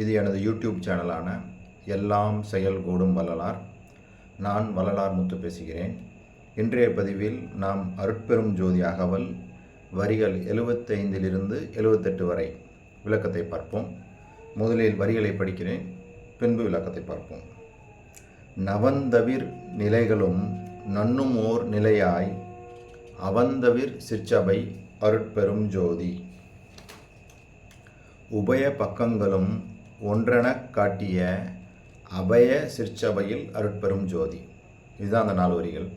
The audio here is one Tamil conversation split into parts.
இது எனது யூடியூப் சேனலான எல்லாம் செயல்கூடும் வள்ளலார். நான் வள்ளலார் முத்து பேசுகிறேன். இன்றைய பதிவில் நாம் அருட்பெரும் ஜோதி அகவல் வரிகள் எழுபத்தைந்திலிருந்து எழுபத்தெட்டு வரை விளக்கத்தை பார்ப்போம். முதலில் வரிகளை படிக்கிறேன் பின்பு விளக்கத்தை பார்ப்போம். நவந்தவிர் நிலைகளும் நன்னும் ஓர் நிலையாய் அவந்தவிர் சிற்சபை அருட்பெரும் ஜோதி. உபய பக்கங்களும் ஒன்றெனக் காட்டிய அபய சிற்சபையில் அருட்பெரும் ஜோதி. இதுதான் அந்த நாலு வரிகள்.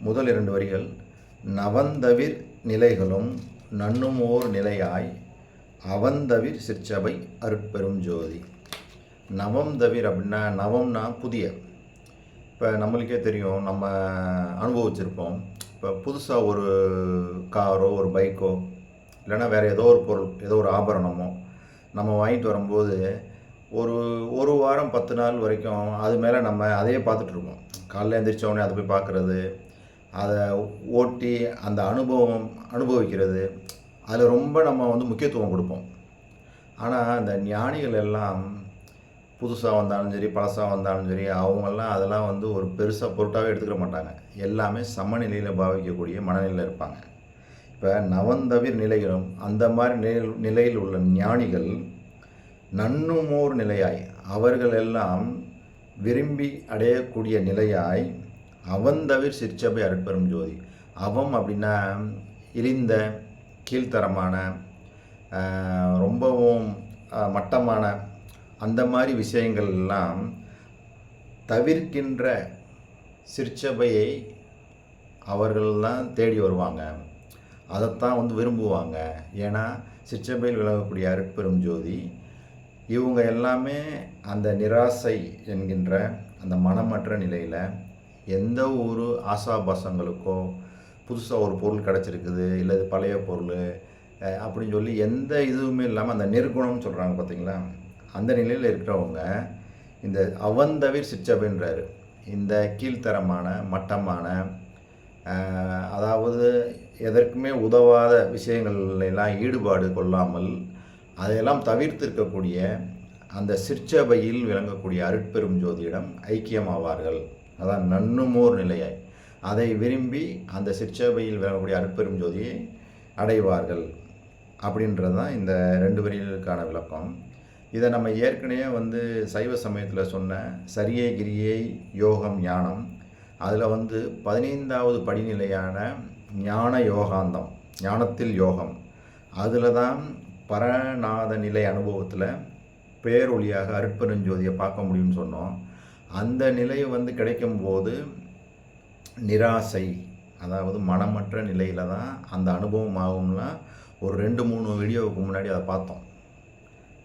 முதல் இரண்டு வரிகள் நவந்தவிர் நிலைகளும் நன்னும் ஓர் நிலையாய் அவந்தவிர் சிற்சபை அருட்பெரும் ஜோதி. நவம் தவிர் அப்படின்னா நவம்னா புதிய. இப்போ நம்மளுக்கே தெரியும் நம்ம அனுபவிச்சிருப்போம். இப்போ புதுசாக ஒரு காரோ ஒரு பைக்கோ இல்லைன்னா வேறு ஏதோ ஒரு பொருள் ஏதோ ஒரு ஆபரணமோ நம்ம வாங்கிட்டு வரும்போது ஒரு ஒரு வாரம் பத்து நாள் வரைக்கும் அது மேலே நம்ம அதையே பார்த்துட்ருப்போம் காலைல எழுந்திரிச்சோடனே அதை போய் பார்க்குறது அதை ஓட்டி அந்த அனுபவம் அனுபவிக்கிறது அதில் ரொம்ப நம்ம வந்து முக்கியத்துவம் கொடுப்போம். ஆனால் அந்த ஞானிகள் எல்லாம் புதுசாக வந்தாலும் சரி பழசாக வந்தாலும் சரி அவங்கெல்லாம் அதெல்லாம் வந்து ஒரு பெருசாக பொருட்டாகவே எடுத்துக்க மாட்டாங்க. எல்லாமே சமநிலையில் பாவிக்கக்கூடிய மனநிலையில் இருப்பாங்க. இப்போ நவந்தவிர் நிலைகளும் அந்த மாதிரி நிலையில் நிலையில் உள்ள ஞானிகள் நன்னுமோர் நிலையாய் அவர்கள் எல்லாம் விரும்பி அடையக்கூடிய நிலையாய் அவந்தவிர் சிற்சபை அருட்பெரும் ஜோதி. அவம் அப்படின்னா இழிந்த கீழ்த்தரமான ரொம்பவும் மட்டமான அந்த மாதிரி விஷயங்கள் எல்லாம் தவிர்க்கின்ற சிற்சபையை அவர்கள்லாம் தேடி வருவாங்க. அதைத்தான் வந்து விரும்புவாங்க. ஏன்னா சிற்றம்பையில் விளங்கக்கூடிய அருட்பெரும் ஜோதி இவங்க எல்லாமே அந்த நிராசை என்கின்ற அந்த மனமற்ற நிலையில் எந்த ஒரு ஆசாபாசங்களுக்கோ புதுசாக ஒரு பொருள் கிடச்சிருக்குது இல்லை இது பழைய பொருள் அப்படின்னு சொல்லி எந்த இதுவுமே இல்லாமல் அந்த நிர்குணம்னு சொல்கிறாங்க பார்த்தீங்களா அந்த நிலையில் இருக்கிறவங்க இந்த அவந்தவிர் சிற்றபைன்றாரு இந்த கீழ்த்தரமான மட்டமான அதாவது எதற்குமே உதவாத விஷயங்களெல்லாம் ஈடுபாடு கொள்ளாமல் அதையெல்லாம் தவிர்த்திருக்கக்கூடிய அந்த சிற்சபையில் விளங்கக்கூடிய அருட்பெரும் ஜோதியிடம் ஐக்கியமாவார்கள். அதான் நன்னுமோர் நிலையாய். அதை விரும்பி அந்த சிற்சபையில் விளங்கக்கூடிய அருட்பெரும் ஜோதியை அடைவார்கள். அப்படின்றது தான் இந்த ரெண்டு வரிகளுக்கான விளக்கம். இதை நம்ம ஏற்கனவே வந்து சைவ சமயத்தில் சொன்ன சரியை கிரியை யோகம் ஞானம் அதில் வந்து பதினைந்தாவது படிநிலையான ஞான யோகாந்தம் ஞானத்தில் யோகம். அதில் தான் பரநாத நிலை அனுபவத்தில் பேரொழியாக அருட்பெருஞ்சோதியை பார்க்க முடியும்னு சொன்னோம். அந்த நிலை வந்து கிடைக்கும்போது நிராசை அதாவது மனமற்ற நிலையில் தான் அந்த அனுபவம் ஆகும்னா ஒரு ரெண்டு மூணு வீடியோவுக்கு முன்னாடி அதை பார்த்தோம்.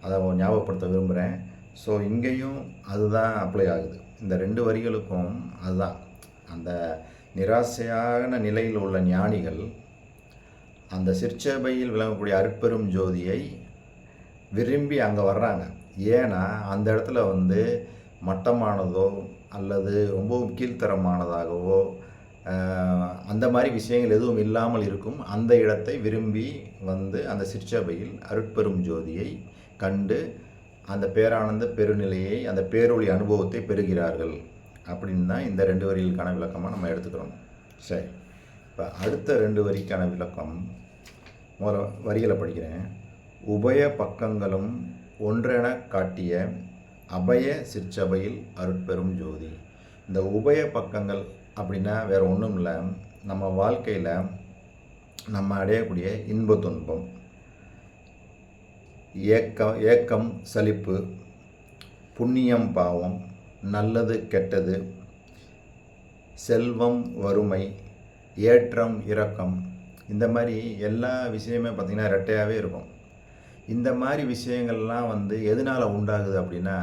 அதை ஞாபகப்படுத்த விரும்புகிறேன் ஸோ இங்கேயும் அதுதான் அப்ளை ஆகுது. இந்த ரெண்டு வரிகளுக்கும் அதுதான். அந்த நிராசையான நிலையில் உள்ள ஞானிகள் அந்த சிற்சபையில் விளங்கக்கூடிய அருட்பெரும் ஜோதியை விரும்பி அங்கே வர்றாங்க. ஏன்னா அந்த இடத்துல வந்து மட்டமானதோ அல்லது ரொம்பவும் கீழ்த்தரமானதாகவோ அந்த மாதிரி விஷயங்கள் எதுவும் இல்லாமல் இருக்கும். அந்த இடத்தை விரும்பி வந்து அந்த சிற்சபையில் அருட்பெரும் ஜோதியை கண்டு அந்த பேரானந்த பெருநிலையை அந்த பேரொழி அனுபவத்தை பெறுகிறார்கள். அப்படின்னு தான் இந்த ரெண்டு வரிகளுக்கான விளக்கமாக நம்ம எடுத்துக்கிறோம். சரி. இப்போ அடுத்த ரெண்டு வரிக்கான விளக்கம் முதல்ல வரிகளை படிக்கிறேன். உபய பக்கங்களும் ஒன்றென காட்டிய அபய சிற்சபையில் அருட்பெரும் ஜோதி. இந்த உபய பக்கங்கள் அப்படின்னா வேறு ஒன்றும் இல்லை. நம்ம வாழ்க்கையில் நம்ம அடையக்கூடிய இன்ப துன்பம் ஏக்கம் ஏக்கம் சலிப்பு புண்ணியம் பாவம் நல்லது கெட்டது. செல்வம் வறுமை ஏற்றம் இரக்கம். இந்த மாதிரி எல்லா விஷயமே பார்த்திங்கன்னா ரெட்டையாகவே இருக்கும். இந்த மாதிரி விஷயங்கள்லாம் வந்து எதனால் உண்டாகுது அப்படின்னா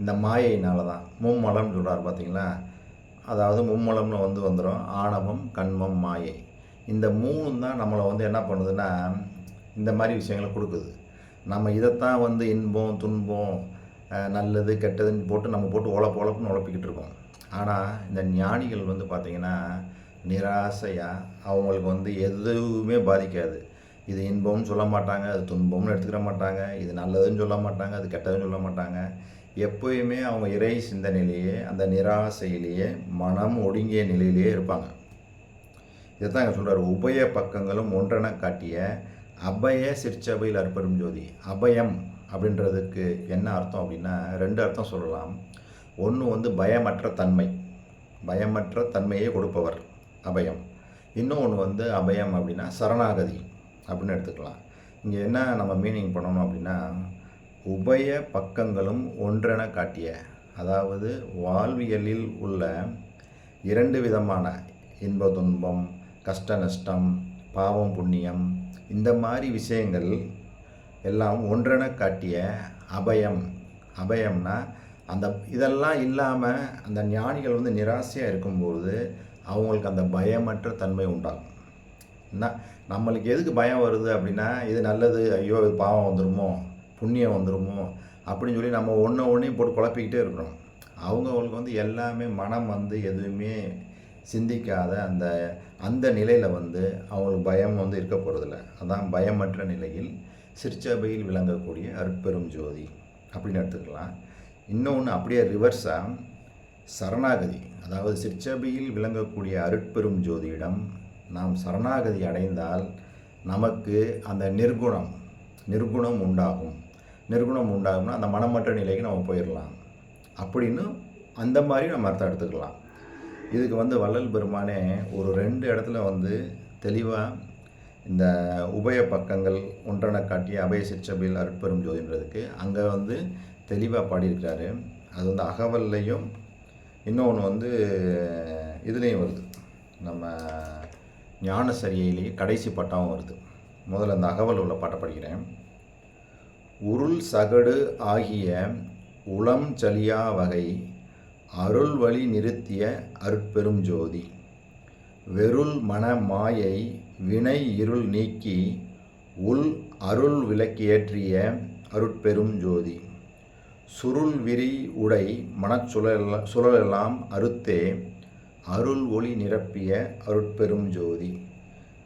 இந்த மாயையினால தான் மும்மலம்னு சொல்கிறார் பார்த்திங்களா? அதாவது மும்மலம்னு வந்து வந்துடும் ஆணவம் கண்மம் மாயை. இந்த மூணு தான் நம்மளை வந்து என்ன பண்ணுதுன்னா இந்த மாதிரி விஷயங்களை கொடுக்குது. நம்ம இதைத்தான் வந்து இன்பம் துன்பம் நல்லது கெட்டதுன்னு போட்டு நம்ம போட்டு உழப்பு உழப்புன்னு உழப்பிக்கிட்டு இருக்கோம். ஆனால் இந்த ஞானிகள் வந்து பார்த்திங்கன்னா நிராசையாக அவங்களுக்கு வந்து எதுவுமே பாதிக்காது. இது இன்பம்னு சொல்ல மாட்டாங்க அது துன்பம்னு எடுத்துக்கிற மாட்டாங்க இது நல்லதுன்னு சொல்ல மாட்டாங்க அது கெட்டதுன்னு சொல்ல மாட்டாங்க. எப்போயுமே அவங்க இறை சிந்தனையிலேயே அந்த நிராசையிலேயே மனம் ஒடுங்கிய நிலையிலேயே இருப்பாங்க. இதைத்தான் இங்கே சொல்கிறார் உபய பக்கங்களும் ஒன்றென காட்டிய அபய சிற்சபையில் அற்பரும் ஜோதி அபயம். அப்படின்றதுக்கு என்ன அர்த்தம் அப்படின்னா ரெண்டு அர்த்தம் சொல்லலாம். ஒன்று வந்து பயமற்ற தன்மை. பயமற்ற தன்மையை கொடுப்பவர் அபயம். இன்னொன்று வந்து அபயம் அப்படின்னா சரணாகதி அப்படின்னு எடுத்துக்கலாம். இங்கே என்ன நம்ம மீனிங் பண்ணணும் அப்படின்னா உபய பக்கங்களும் ஒன்றென காட்டிய அதாவது வாழ்வியலில் உள்ள இரண்டு விதமான இன்ப துன்பம் கஷ்ட நஷ்டம் பாவம் புண்ணியம் இந்த மாதிரி விஷயங்கள் எல்லாம் ஒன்றென காட்டிய அபயம். அபயம்னா அந்த இதெல்லாம் இல்லாமல் அந்த ஞானிகள் வந்து நிராசையாக இருக்கும்போது அவங்களுக்கு அந்த பயமற்ற தன்மை உண்டாகும். என்ன நம்மளுக்கு எதுக்கு பயம் வருது அப்படின்னா இது நல்லது ஐயோ இது பாவம் வந்துருமோ புண்ணியம் வந்துருமோ அப்படின்னு சொல்லி நம்ம ஒன்று ஒன்றையும் போட்டு குழப்பிக்கிட்டே இருக்கிறோம். அவங்கவுங்களுக்கு வந்து எல்லாமே மனம் வந்து எதுவுமே சிந்திக்காத அந்த அந்த நிலையில் வந்து அவங்களுக்கு பயம் வந்து இருக்க போகிறதில்ல அதான் பயமற்ற நிலையில் சிற்சபையில் விளங்கக்கூடிய அருட்பெரும் ஜோதி அப்படின்னு எடுத்துக்கலாம். இன்னொன்று அப்படியே ரிவர்ஸாக சரணாகதி அதாவது சிற்சபையில் விளங்கக்கூடிய அருட்பெரும் ஜோதியிடம் நாம் சரணாகதி அடைந்தால் நமக்கு அந்த நிர்குணம் நிர்குணம் உண்டாகும். நிர்குணம் உண்டாகும்னா அந்த மனமற்ற நிலைக்கு நம்ம போயிடலாம். அப்படின்னு அந்த மாதிரி நம்ம அர்த்தம் எடுத்துக்கலாம். இதுக்கு வந்து வள்ளல் பெருமானே ஒரு ரெண்டு இடத்துல வந்து தெளிவாக இந்த உபய பக்கங்கள் ஒன்றென காட்டிய அபய சிற்றபில் அருட்பெரும் ஜோதின்றதுக்கு அங்கே வந்து தெளிவாக பாடியிருக்கிறாரு. அது வந்து அகவல்லையும் இன்னொன்று வந்து இதுலேயும் வருது. நம்ம ஞானசரியையிலேயே கடைசி பட்டாவும் வருது. முதல்ல அந்த அகவல் உள்ள பாட்டை படிக்கிறேன். உருள் சகடு ஆகிய உளம் சலியா வகை அருள் வழி நிறுத்திய அருட்பெரும் ஜோதி. வெருள் மன மாயை வினை இருள் நீக்கி உள் அருள் விளக்கேற்றிய அருட்பெரும் ஜோதி. சுருள் விரி உடை மனச்சுழல் சுழலெல்லாம் அறுத்தே அருள் ஒளி நிரப்பிய அருட்பெரும் ஜோதி.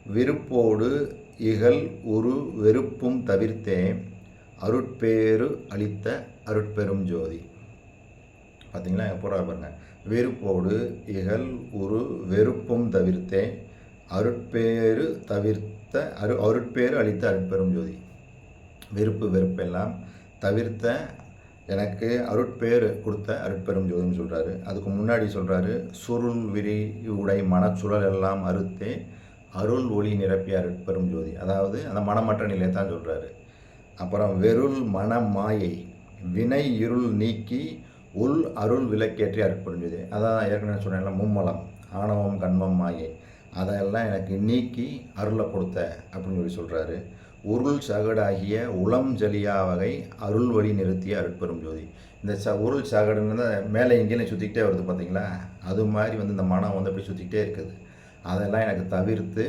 விருப்போடு இகல் உரு வெறுப்பும் தவிர்த்தே அருட்பேறு அளித்த அருட்பெரும் ஜோதி. பார்த்தீங்களா பூரா பாருங்க. வெறுப்போடு இகல் உரு வெறுப்பும் தவிர்த்தே அருட்பேறு தவிர்த்த அரு அருட்பேறு அளித்த அருட்பெரும் ஜோதி. வெறுப்பு வெறுப்பெல்லாம் தவிர்த்த எனக்கு அருட்பேறு கொடுத்த அருட்பெரும் ஜோதின்னு சொல்கிறாரு அதுக்கு முன்னாடி சொல்கிறாரு சுருள் விரி உடை மனச்சுழல் எல்லாம் அறுத்தே அருள் ஒளி நிரப்பிய அருட்பெரும் ஜோதி. அதாவது அந்த மனமற்ற நிலையை தான் சொல்கிறாரு அப்புறம் வெருள் மன மாயை வினை இருள் நீக்கி உள் அருள் விளக்கேற்றி அருட்புரிஞ்சுது அதான் ஏற்கனவே சொன்னேன்ல மும்மலம் ஆணவம் கண்மம் மாயை. அதெல்லாம் எனக்கு நீக்கி அருளை கொடுத்த அப்படின்னு சொல்லி சொல்கிறாரு உருள் சகடாகிய உளம் ஜலியா வகை அருள் வழி நிறுத்திய அருட்பெரும் ஜோதி. இந்த ச உருள் சகடுன்னு தான் மேலே எங்கேயும் சுற்றிக்கிட்டே வருது பார்த்தீங்களா? அது மாதிரி வந்து இந்த மனம் வந்து அப்படி சுற்றிக்கிட்டே இருக்குது. அதெல்லாம் எனக்கு தவிர்த்து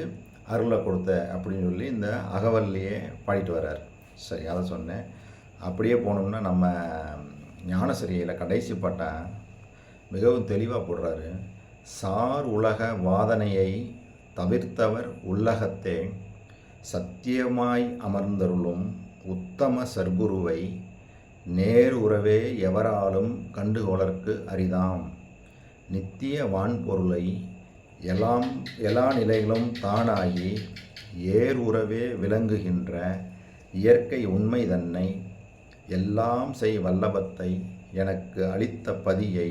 அருளை கொடுத்த அப்படின்னு சொல்லி இந்த அகவல்லையே பாடிட்டு வர்றார். சரி அதை சொன்னேன். அப்படியே போனோம்னா நம்ம ஞானசிரியில் கடைசி பாட்டை மிகவும் தெளிவாக போடுறாரு. சார் உலக வாதனையை தவிர்த்தவர் உள்ளகத்தே சத்தியமாய் அமர்ந்தருளும் உத்தம சர்க்குருவை நேர் உறவே எவராலும் கண்டுகொளற்கு அரிதாம். நித்திய வான்பொருளை எல்லாம் எல்லா நிலைகளும் தானாகி ஏர் உறவே விளங்குகின்ற இயற்கை உண்மை தன்னை எல்லாம் செய் வல்லபத்தை எனக்கு அளித்த பதியை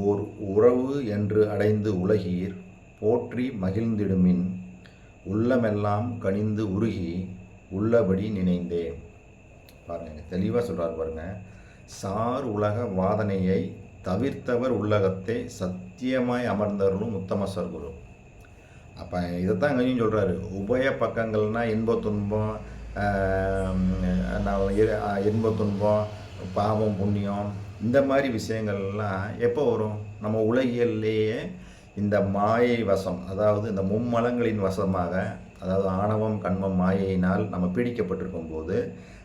ஓர் உறவு என்று அடைந்து உலகீர் போற்றி மகிழ்ந்திடுமின். உள்ளமெல்லாம் கனிந்து உருகி உள்ளபடி நினைந்தேன். பாருங்க தெளிவாக சொல்கிறார் பாருங்க. சார் உலக வாதனையை தவிர்த்தவர் உள்ளகத்தை சத்தியமாய் அமர்ந்தவர்களும் உத்தம சர்க்குரு. அப்போ இதைத்தான் இங்கேயும் சொல்கிறாரு உபய பக்கங்கள்னால் இன்ப துன்பம் இன்ப துன்பம் பாவம் புண்ணியம் இந்த மாதிரி விஷயங்கள்லாம் எப்போ வரும்? நம்ம உலகியல்லையே இந்த மாயை வசம் அதாவது இந்த மும்மலங்களின் வசமாக அதாவது ஆணவம் கண்மம் மாயையினால் நம்ம பீடிக்கப்பட்டிருக்கும் போது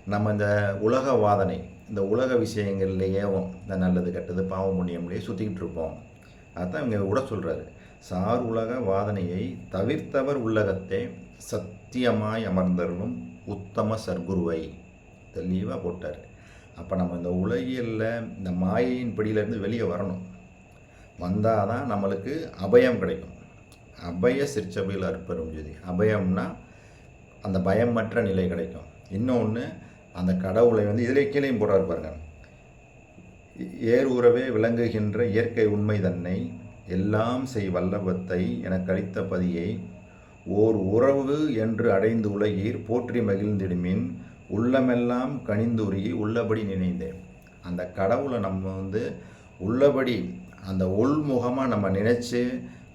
நம்ம இந்த உலக வாதனை இந்த உலக விஷயங்கள்லேயே இந்த நல்லது கெட்டது பாவம் புண்ணியம்லேயே சுற்றிக்கிட்டு இருப்போம். அதுதான் இவங்க கூட சொல்கிறாரு சார் உலக வாதனையை தவிர்த்தவர் உள்ளகத்தை சத்தியமாய் அமர்ந்தருளும் உத்தம சர்க்குருவை தெளிவாக போட்டார். அப்போ நம்ம இந்த உலகியலில் இந்த மாயையின் பிடியிலேருந்து வெளியே வரணும். வந்தால் தான் நம்மளுக்கு அபயம் கிடைக்கும். அபய சிற்சபையில் அற்பரும் ஜோதி. அபயம்னா அந்த பயமற்ற நிலை கிடைக்கும். இன்னொன்று அந்த கடவுளை வந்து இதிலே கீழேயும் போடுறார் பாருங்க. ஏர் உறவே விளங்குகின்ற இயற்கை உண்மை தன்னை எல்லாம் செய் வல்லபத்தை எனக்கு அளித்த பதியை ஓர் உறவு என்று அடைந்து உலகீர் போற்றி மகிழ்ந்திடுமின். உள்ளமெல்லாம் கனிந்துருகி உள்ளபடி நினைந்தேன். அந்த கடவுளை நம்ம வந்து உள்ளபடி அந்த உள்முகமாக நம்ம நினச்சி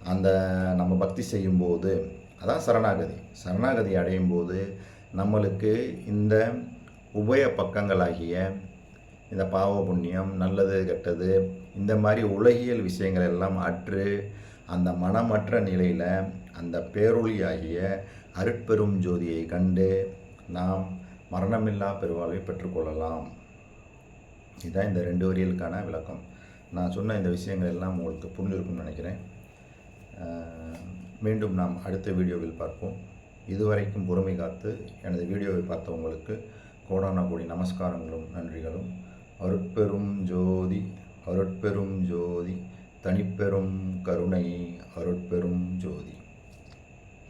அந்த நம்ம பக்தி செய்யும்போது அதான் சரணாகதி. சரணாகதி அடையும் போது நம்மளுக்கு இந்த உபய பக்கங்களாகிய இந்த பாவ புண்ணியம் நல்லது கெட்டது இந்த மாதிரி உலகியல் விஷயங்கள் எல்லாம் அற்று அந்த மனமற்ற நிலையில் அந்த பேரொழியாகிய அருட்பெரும் ஜோதியை கண்டு நாம் மரணமில்லா பெருவாழ்வை பெற்றுக்கொள்ளலாம் இதுதான் இந்த ரெண்டு வரிகளுக்கான விளக்கம். நான் சொன்ன இந்த விஷயங்கள் எல்லாம் உங்களுக்கு புரிஞ்சிருக்கும்னு நினைக்கிறேன். மீண்டும் நாம் அடுத்த வீடியோவில் பார்ப்போம். இதுவரைக்கும் பொறுமை காத்து எனது வீடியோவை பார்த்த உங்களுக்கு கோடான கோடி நமஸ்காரங்களும் நன்றிகளும். அருட்பெரும் ஜோதி அருட்பெரும் ஜோதி தனிப்பெரும் கருணை அருட்பெரும் ஜோதி.